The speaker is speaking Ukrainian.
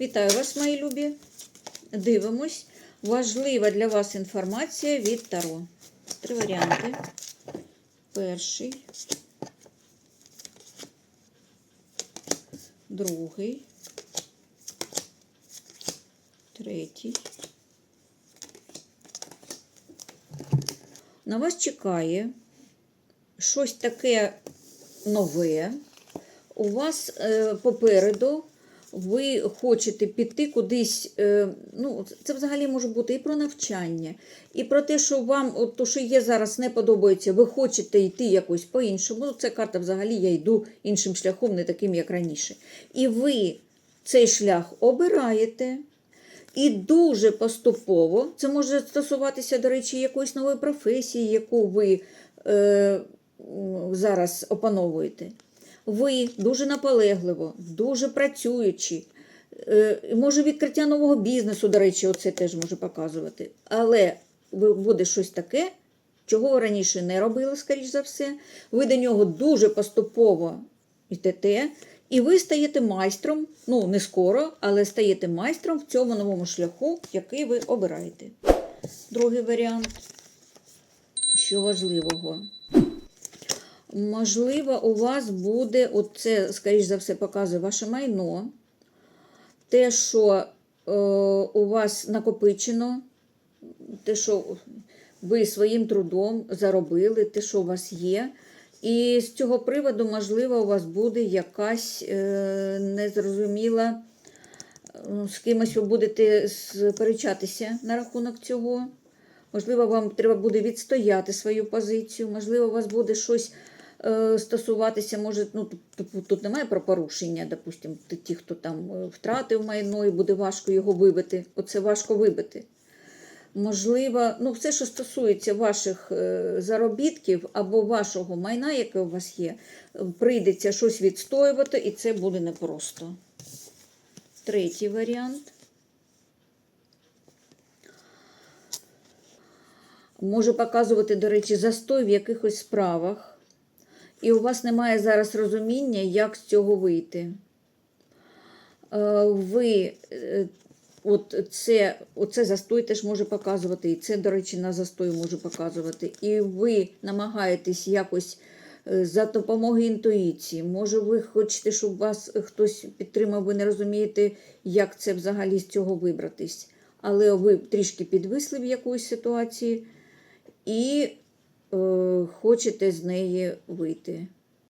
Вітаю вас, мої любі. Дивимось. Важлива для вас інформація від Таро. Три варіанти. Перший, другий, третій. На вас чекає щось таке нове. У вас е, попереду ви хочете піти кудись. Е, ну, це взагалі може бути і про навчання, і про те, що вам, от то, що є зараз, не подобається, ви хочете йти якось по-іншому. Ну, Це карта взагалі я йду іншим шляхом, не таким, як раніше. І ви цей шлях обираєте. І дуже поступово, це може стосуватися, до речі, якоїсь нової професії, яку ви е, зараз опановуєте. Ви дуже наполегливо, дуже працюючи, е, може відкриття нового бізнесу, до речі, оце теж може показувати. Але буде щось таке, чого ви раніше не робили, скоріш за все. Ви до нього дуже поступово йдете, і ви стаєте майстром, ну не скоро, але стаєте майстром в цьому новому шляху, який ви обираєте. Другий варіант, що важливого. Можливо, у вас буде, от це, скоріш за все, показує ваше майно, те, що е, у вас накопичено, те, що ви своїм трудом заробили, те, що у вас є. І з цього приводу, можливо, у вас буде якась е, незрозуміла, з кимось ви будете сперечатися на рахунок цього. Можливо, вам треба буде відстояти свою позицію, можливо, у вас буде щось стосуватися, може, ну, тут, тут, немає про порушення, допустимо, ті, хто там е, втратив майно і буде важко його вибити. Оце важко вибити. Можливо, ну, все, що стосується ваших е, заробітків або вашого майна, яке у вас є, е, прийдеться щось відстоювати, і це буде непросто. Третій варіант. Може показувати, до речі, застой в якихось справах, і у вас немає зараз розуміння, як з цього вийти. Е, Ви е, от це, оце застой теж може показувати, і це, до речі, на застой може показувати. І ви намагаєтесь якось е, за допомогою інтуїції. Може, ви хочете, щоб вас хтось підтримав, ви не розумієте, як це взагалі з цього вибратись. Але ви трішки підвисли в якоїсь ситуації і хочете з неї вийти.